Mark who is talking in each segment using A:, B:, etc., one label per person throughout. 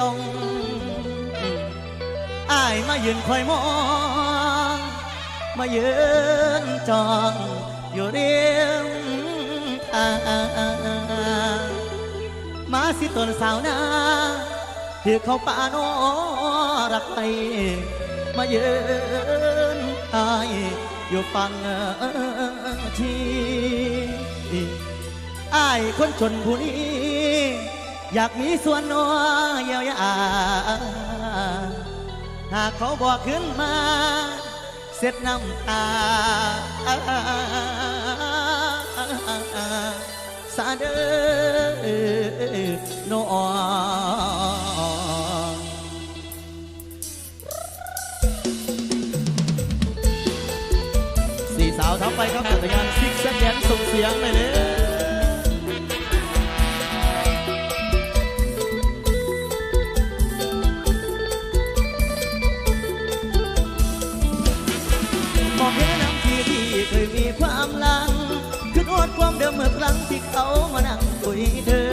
A: ลงอายมายืนคอยมอง มายืนจองอยู่เรียมทางมาสิตนสาวนาถือเขาป่าโนรักไปมายืนอายอยู่ฟังทีอายคนชนผู้นี้ อยากมีส่วนน้อยเยียวยาหากเขาบอกขึ้นมา เสร็จน้ำตาสาเดอนองสี่สาวทับไปครับจักรยานซิกแซกแดนส่งเสียงไปเลย ความเดิมเมื่อครั้งที่เขามานั่งคุยเธอ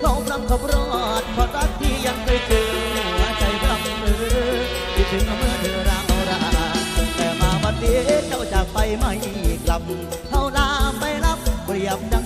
A: เขาพลังเขารอดเพราะรักที่ยังเคยเจอหัวใจพลังเออคิดถึงเมื่อเธอราวราแต่มาวันนี้เจ้าจากไปไม่กลับเขาลาไปรับเปรียบดัง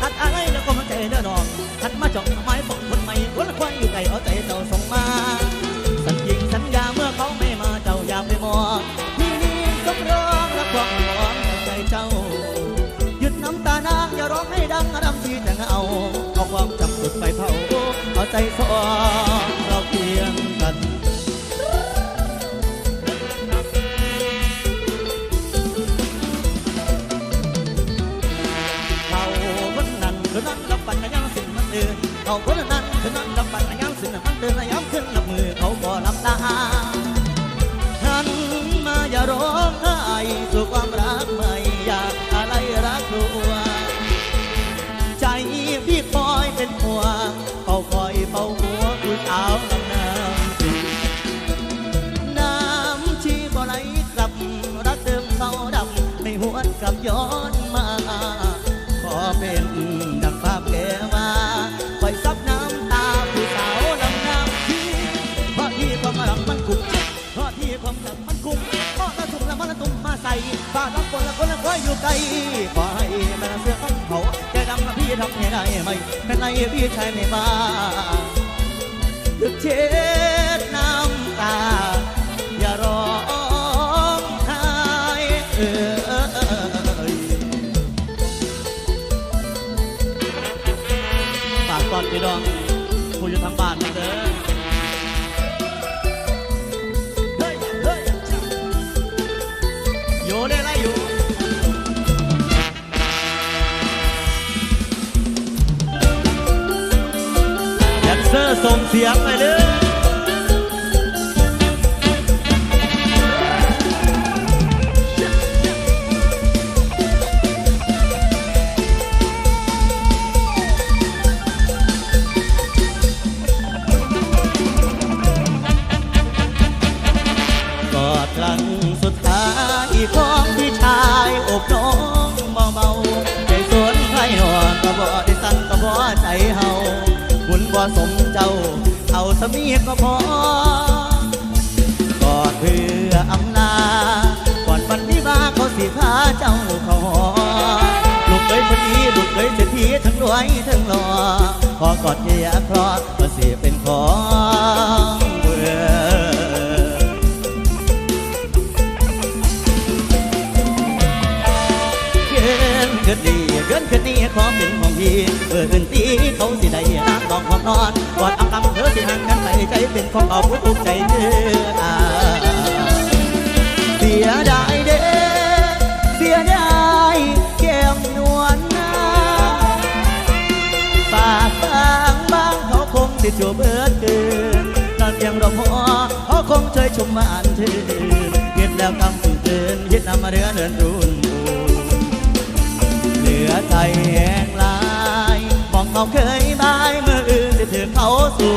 A: ทัดอายแล้วก็มันใจเนื้อน้อง กลับย้อนมา ขอเป็นดังภาพแกมาคอยซับน้ำตาผู้สาวลำน้ำชีเพราะที่ความรักมันกุมเพราะที่ความรักมันกุมเพราะละทุ่มละมันละตุ้มมาใส่บ้านรักคนละคนละคอยอยู่ไกลขอให้แม่เสื้อของเขาแกดำละพี่ทำให้ได้ไหมเป็นไรพี่ชายไม่มาถึกเช็ พี่น้องผู้อยู่ทางบ้านนะเด้อเฮ้ยเฮ้ยอยู่ได้ไรอยู่แดนเซอร์ส่งเสียงไปเลย สุดท้ายของพี่ชายอบน้องเบาๆใจสวนใครหนอกระบอกได้สั่นกระบอกใจเฮาบุญบ่สมเจ้า เอาสมีก็พอกอดเพื่ออำลาก่อนวันที่มาเขาสิพาเจ้าเขาหอลูกเคยคนดีลูกเคยเศรษฐีทั้งรวยทั้งหล่อขอกอดเยียคลอก็สิเป็นของ เองพี่เอออื่นตีเขาสิได้หักดอกหอมนอนกอดอังคำเธอสิห่างกันไปใจเป็นของเอาผู้ทุกใจเนื้อเสียดายเด้เสียดายแก้มนวลนาปากบางบางเขาคงสิจูบเบิดเกินนอนเพียงรอพอเขาคงเชยชมบ้านชื่นเห็นแล้วกำตือนเห็นนำมาเรือเดินรุ่นบูเหลือใจแห้งลาย องเขาเคยบายเมื่ออื่นจะถือเขาสู่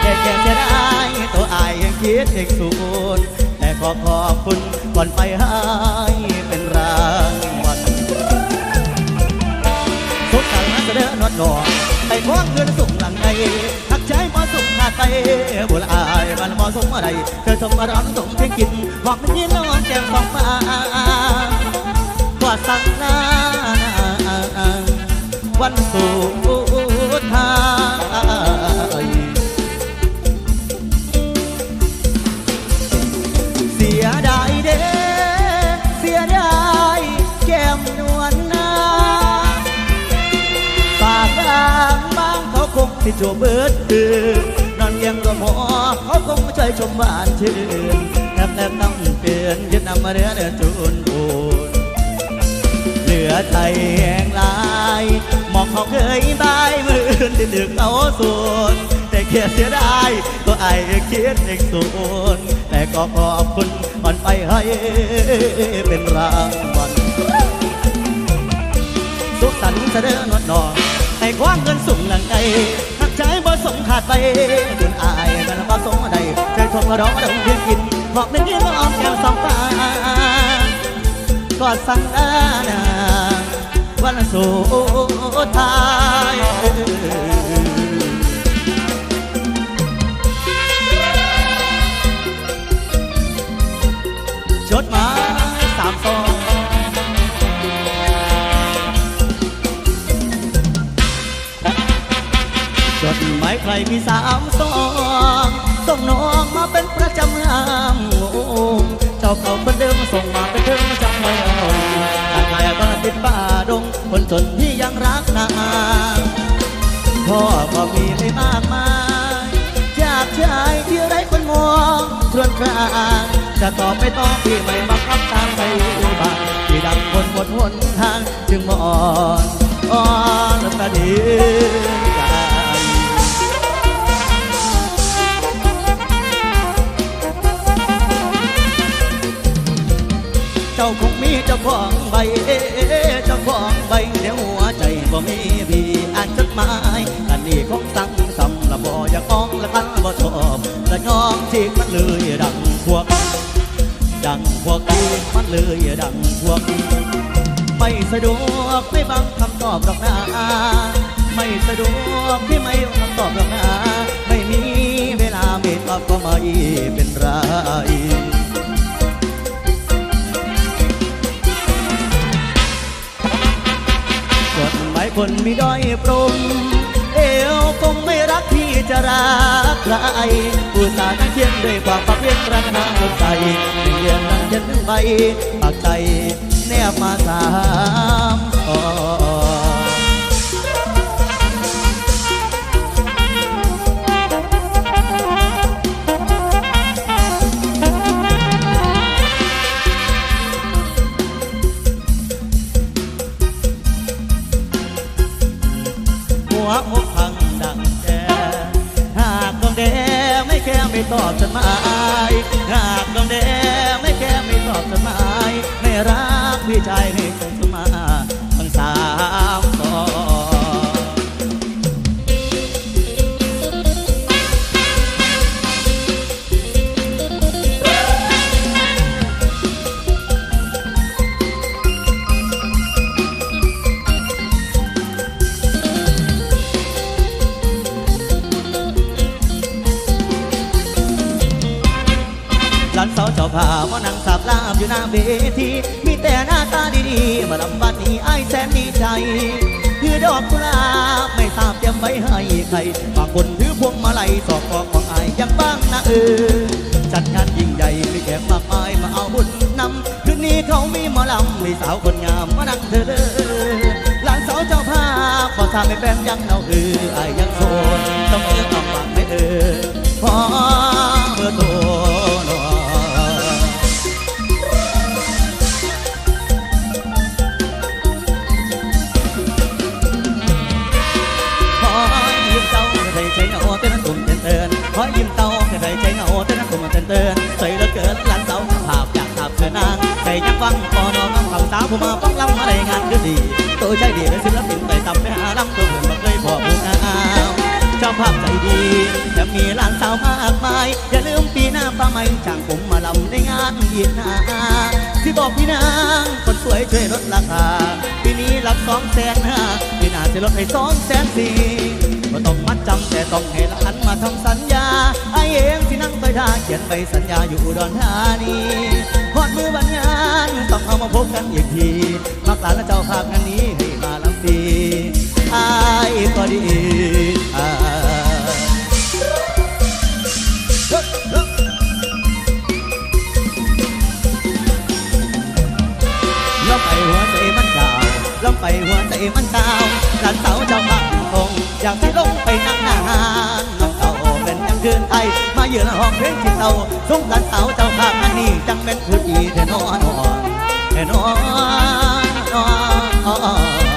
A: แค่แค่จะได้ตัวอายยังคิดเอกสูนแต่ขอขอบคุณก่อนไปให้เป็นรางวัลทุกทางนั้นจะเดินนวดหนอไอ้พวกเงินสุ่มหลังไงทักใจพอสุ่มขาไปบุญอายมันพอสุ่มอะไรเธอสมาร้อนส่งเพียงกินบอกมันยินน้องแก้มของฟ้ากว่าสั่งหน้าวันสุด เขาคงสิจูบเบิดคืนนอนเลี้ยงรวมอเขาคงไม่ช่วยชมบ้านชื่นแทบแทบต้องเปลี่ยนยึดนำมาเรือเดินจูนปูนเหลือไทยแห่งลายมองเขาเคยบายมืออื่นที่ดึกเอาส่วนแต่แค่เสียดายตัวไอ้คิดเองส่วนแต่ก็ขอบคุณมันไปให้เป็นรางวัลสุขสันต์เสด็จนวดนอง ให้ความเงินสูงหลังไกหักใจบ่สมขาดไปบุญอายมันบ่สมใดใจทงร้องดงเพียงกินบอกนึกยิ้มออกแก้วสองตากอดสั่งอานาวันสุดท้าย จดหมายใครมีสามสองส่งน้องมาเป็นประจำงามเจ้าเขาคนเดิมส่งมาเป็นเดิมจำไว้เอาตาใครก็ติดป่าดง คนจนที่ยังรักนางพ่อก็มีไม่มากมายจากชายที่ไร้คนมองครวนครางจะตอบไม่ต้องพี่ไม่บังคับตามไปบ้างที่ดังคนหมดหนทางจึงมอ่อนอ่อนตะดี จเจ้าคงมีเจ้าของใบเจ้าของใบเดี๋ยวหัวใจบ่มีพี่อ่านจดหมายอันนี้คงสั่งสำละบ่อยากมองละกันบ่ชอบละยอมที่มันเลยดังพวก ดังพวกที่มันเลยดังพวก ไม่สะดวกไม่บังคำตอบหรอกนะไม่สะดวกที่ไม่คำตอบหรอกนะไม่มีเวลาไม่ตอบก็ไม่เป็นไร ไม่ด้อยปรุงเอวคงไม่รักที่จะรักใครผู้สารเขียนด้วยความปักเวียนรักนางสดใจเรียนนั่งยันถึงใบปากใจแนบมาสา ดังแกหากดวงแดงไม่แค่ไม่ตอบจดหมายหากดวงแดงไม่แค่ไม่ตอบจดหมายไม่รักพี่ชายให้ส่งสมาทั้งสามสอง เวทีมีแต่หน้าตาดีๆมาลำบัดนี้ไอแสนดีใจคือดอกกุหลาบไม่ทราบเตรียมไว้ให้ใครบางคนถือพวงมาลัยสอบกอของไอยังบ้างนะเออจัดงานยิ่งใหญ่มีแขกมากมายมาเอาบุญนำคืนนี้เขามีหมอลำมีสาวคนงามมานั่งเธอเหลานสาวเจ้าภาพขอทราบไม่แป้งยังเอาเออไอยยังโสดต้องเอื้อต้องหวังไม่เออพอ ไปยังฟังปอนอนฟังสาวผู้มาฟังลำมาได้งานก็ดี ตัวใจดีเป็นศิลปินไปตำไปหาลำตัวอื่นมาเคยพอผู้งามเจ้าภาพใจดีจะมีหลานสาวมากมาย อย่าลืมปีหน้าป้าไม่จ้างผมมาลำในงานอีกนะที่บอกพี่นางคนสวยช่วยลดราคาปีนี้รับสองแสนห้าปีหน้าจะลดให้สองแสนสี่ ก็ต้องมัดจำแต่ต้องให้หลานมาทำสัญญาไอเองที่นั่งไปท่าเขียนไปสัญญาอยู่อุดรธานีพอดมือวันงานต้องเอามาพบกันอีกทีมักหลานและเจ้าภาพงานนี้ให้มาลำฟรีอก็ดีอ่าไปหัวใจ ลงไปหัวใจมันดาวหลานสาวจะพักคงอยากที่ลงไปนั่งนานน้องเต่าเป็นยังดืนไทยมาเยือนห้องเพลงที่เต่าสงหลานสาวเจ้าข้ามันนี้จังเป็นผู้ดีแท่นอนแท่นนอน